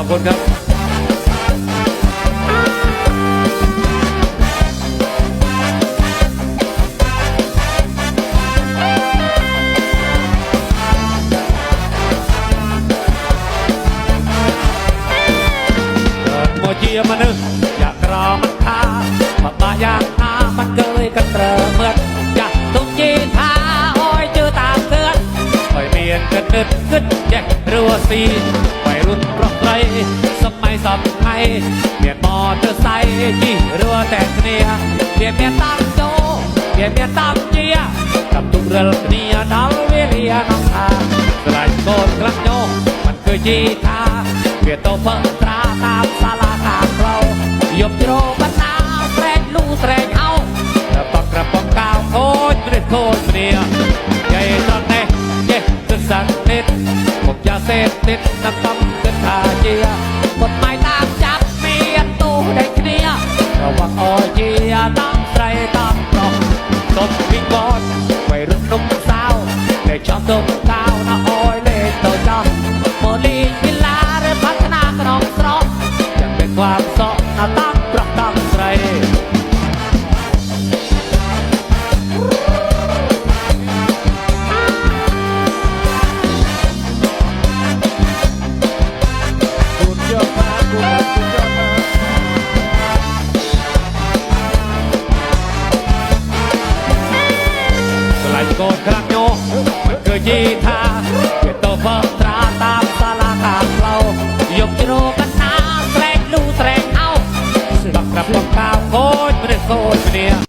อบคุณครับ เกิดโมเจียมานึกอยากรอมันทาปะปะอยากหามันเกยกันเตรอเมื่ออยากทุกจีทาโอ้ยเจอตามเตือ สมัยสมัยเบียนมอเตอร์ไซค์ที่รัวแต่เนียเบียนเมียตั้งโจเบียนเมียตั้งเจียกับทุกเรื่องเนี่ยดาวเวลียน้องทาสลายโกนกลังโยงมันคือจีทาเบียนโตเพิ่งตราตามศาลาตามเรายบโรบันนาแสงลูแสงเอากระปักกระปักกาวโคตรเปรตโคตรเนียใหญ่ตอนเนี้เย้ตึกสันนิดผมยาเสพติดน้ำต้มเกินขาเจียกฎหมาย จสุดยอดมากคุณครับสุดยอดมากสลายโกนครั้งโยมันคือ ยีทาเกิดโตเพิ่มตราตามสลาทางเรายกจิโรกันนาแสงลูแสงเอาบักกระป๋องกาวโคตรไม่ได้โคตรเนี่ย